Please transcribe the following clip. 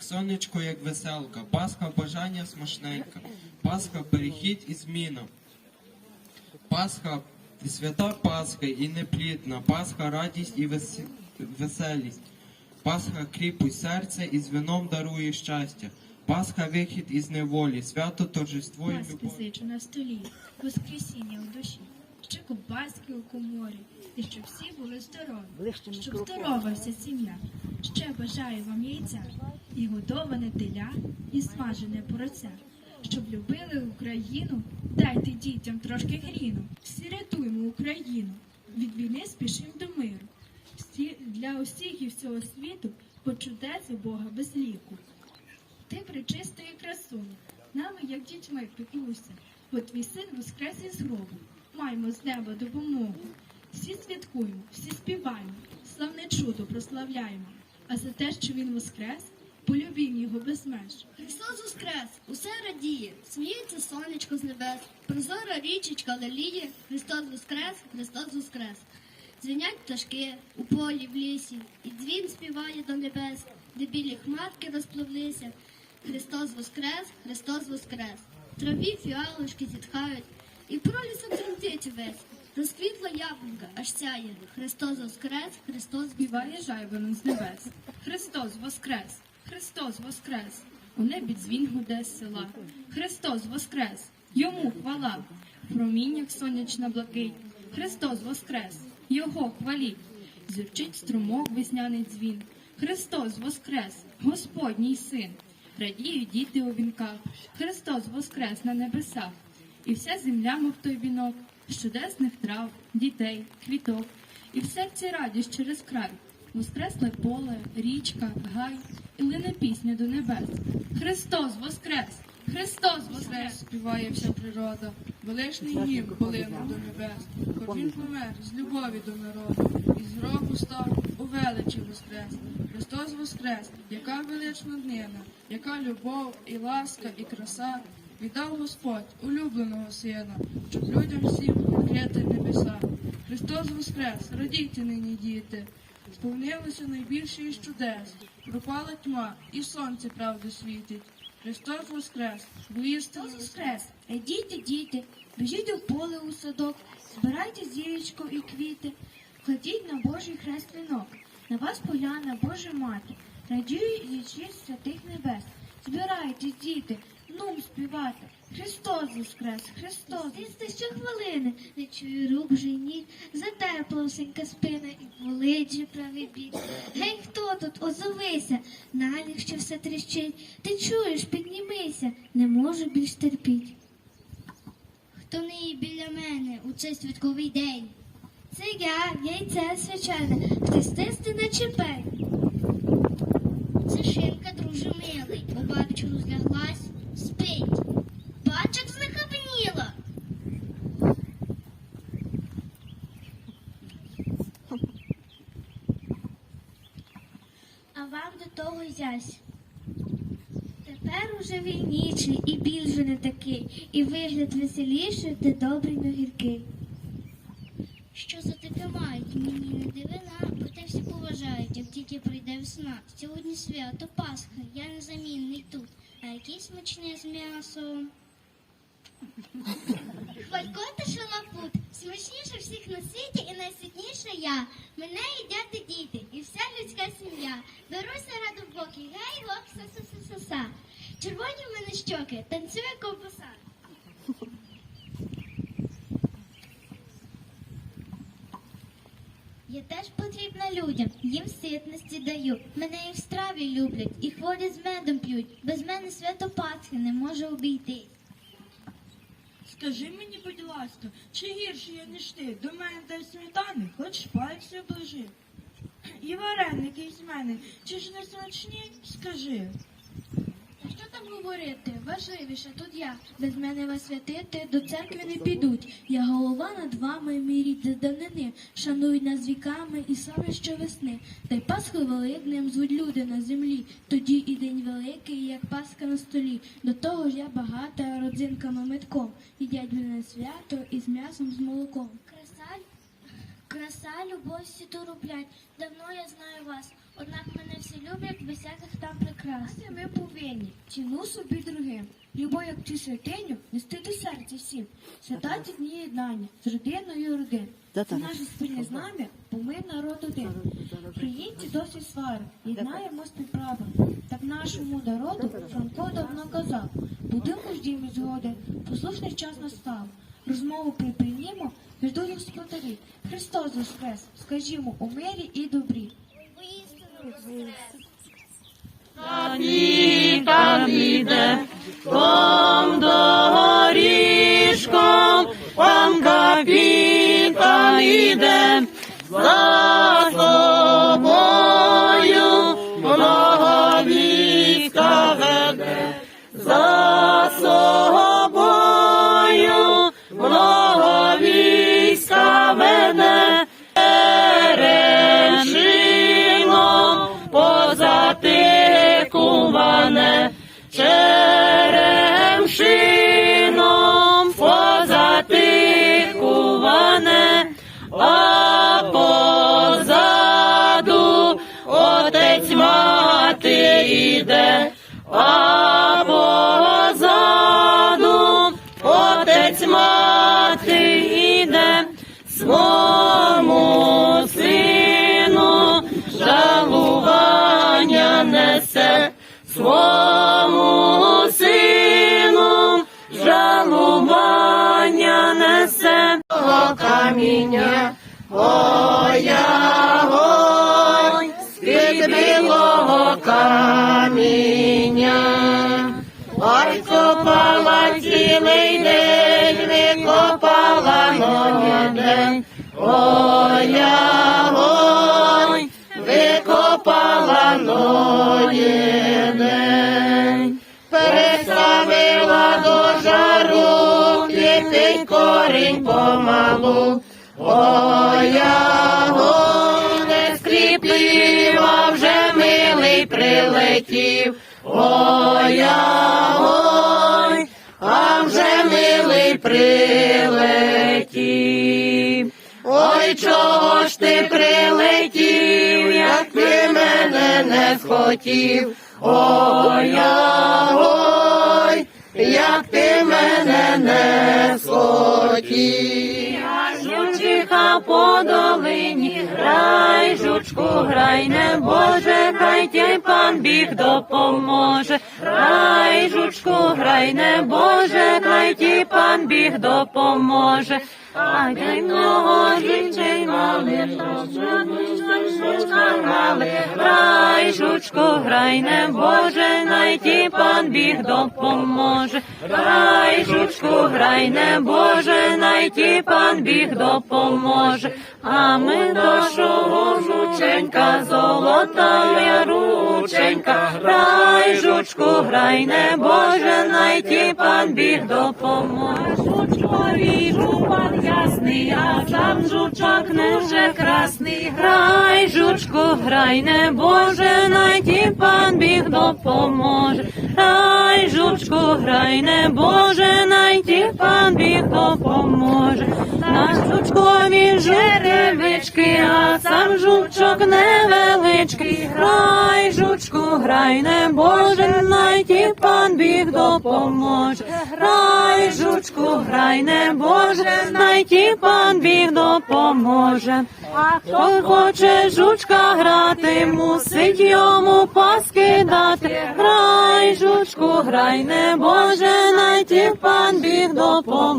Сонечко, як веселка, Пасха бажання смачненька, Пасха перехід і зміна. Пасха свята Пасха і неплідна, Пасха радість і вес- веселість. Пасха кріпость серця і з вином дарує щастя. Пасха вихід із неволі, свято торжество і любов. сичу на столі, воскресіння у душі, ще ковбаски у коморі, і щоб всі були здорові, щоб здорова вся сім'я. Ще бажаю вам яйця, і годоване теля, і смажене пороця. Щоб любили Україну, дайте дітям трошки гріну. Всі рятуємо Україну, від війни спішим до миру. Всі, для усіх і всього світу по чудесі Бога без ліку. Ти причистої красуні, нами, як дітьми, піклуйся, бо твій син воскрес із гробу. Маємо з неба допомогу. Всі святкуємо, всі співаємо, славне чудо прославляємо. А за те, що він воскрес, полюбім його без меж. Христос воскрес, усе радіє, сміється сонечко з небес, прозора річечка леліє, Христос воскрес, Христос воскрес. Дзвенять пташки у полі, в лісі, і дзвін співає до небес, де білі хмарки розпливлися. Христос воскрес, Христос воскрес. Траві фіалочки зітхають, і пролісом тремтить увесь. Розквітла яблунька, аж сяє. Христос воскрес, Христос Співає жайворон з небес. Христос воскрес! Христос воскрес! У небі дзвін гуде з села. Христос воскрес! Йому хвала! Проміннях сонячна блакить. Христос воскрес! Його хваліть! Зюрчить струмок весняний дзвін. Христос воскрес! Господній син! Радіють діти у вінках. Христос воскрес на небесах. І вся земля, мов той вінок, з чудесних трав, дітей, квіток, і в серці радість через край. Воскресле поле, річка, гай, і лине пісня до небес. Христос воскрес! Христос воскрес! співає вся природа, величний гімн полинув до небес, хоч він помер з любові до народу, і з гробу став у величі воскрес. Христос воскрес, яка велична днина, яка любов, і ласка, і краса, віддав Господь улюбленого сина, щоб людям всім відкрити небеса. Христос воскрес, радійте нині, діти. Сповнилося найбільше із чудес, пропала тьма, і сонце правди світить. Христос воскрес, бо воскрес! Діти, діти, біжіть у поле у садок, збирайте зірочку і квіти, кладіть на Божий хрест вінок, на вас погляне Божа мати, радію і честь святих небес. Збирайтесь, діти, нум співати. Христос воскрес, Христос! Тисти щохвилини, не чую рук вже ніг, затерпла усенька спина і болить же правий бік. Гей, хто тут? Озовися, наліг, що все тріщить. Ти чуєш, піднімися, не можу більш терпіть. Хто не є біля мене у цей святковий день? Це я, яйце свячене, хрестисти не чіпай. Це шинка, друже милий, у бабчину зляглась, вам до того зясь. Тепер уже вільніший і більше не такий, і вигляд веселіший, де добрий но гіркий. Що за таке мають? Мені не дивина, проте всі поважають, як тільки прийде весна. Сьогодні свято Пасха, я незамінний тут, а який смачний з м'ясом. Хвалько та шалапут, смачніше всіх на світі і найсвітніша я. Мене їдять діти, і вся людська сім'я. Беруся раду в боки, гей, гоп, са-са-са-са-са. Червоні в мене щоки, танцює ковбаса. Я теж потрібна людям, їм ситності даю. Мене і в страві люблять, і хворі з медом п'ють. Без мене свято Пасхи не може обійти. Скажи мені, будь ласка, чи гірше я, ніж ти? До мене дай сметани, хоч пальці ближи. І вареники із мене, чи ж не смачні? Скажи. Та що там говорити? Важливіше тут я. Без мене вас святити до церкви не підуть. Я голова над вами, мій рід з давнини. Шанують нас віками і слави щовесни. Та й Пасху великним звуть люди на землі. Тоді і день великий, як Пасха на столі. До того ж я багата родзинками метком. Їдять мене свято із м'ясом з молоком. Краса, краса, любов всі тороблять. Давно я знаю вас. Однак мене всі люблять без всяких там прикрас. А ми повинні ціну собі другим. Любов, як цю святиню, нести до серця всім. Свята ці дні єднання з родиною родин. Це наше спільне знам'я, бо ми народ один. Українці досить свари, єднаємо співправа. Так нашому народу Франко давно казав. Будинку ж дім і згоди, послушний час настав. Розмову припинімо, ждуть господарі. Христос воскрес, скажімо, у мирі і добрі. Там іде, том доріжком, там капітан іде, за мати день. Ой, я, ой, викопала ноги. Переставила до жару, квітий корінь помалу. Ой, я, ой, не скріплива, вже милий прилетів. Ой, Чого ж ти прилетів, як ти мене не схотів? Ой, я, ой, як ти мене не схотів. Жучиха по долині, грай, жучку, грай, не Боже, хай тій пан біг допоможе. Грай, жучку, грай, не Боже, хай ті пан біг допоможе. Много жичей мали, жучка грали, грай, жучку, грай, не Боже, найти пан біг допоможе. Грай, жучку, грай, не Боже, найти пан біг допоможе. А ми дошого жученька, золота рученька, грай, жучку, грай, не Боже, найти пан біг допоможе. Жучкові жупан ясний, а сам жучок не вже красний. Грай, жучку, грай, не Боже, найти пан біг допоможе. Грай, жучку, грай, не Боже, найти пан біг допоможе. На жучкові жеревички, а сам жучок невеличкий. Грай, жучку, грай, не Боже, найти пан біг допоможе. Грай, жучку, грай, не Боже, найти пан біг допоможе. А хто хоче жучка грати, мусить йому паски дати. Грай, жучку, грай, не Боже, найти пан біг допоможе.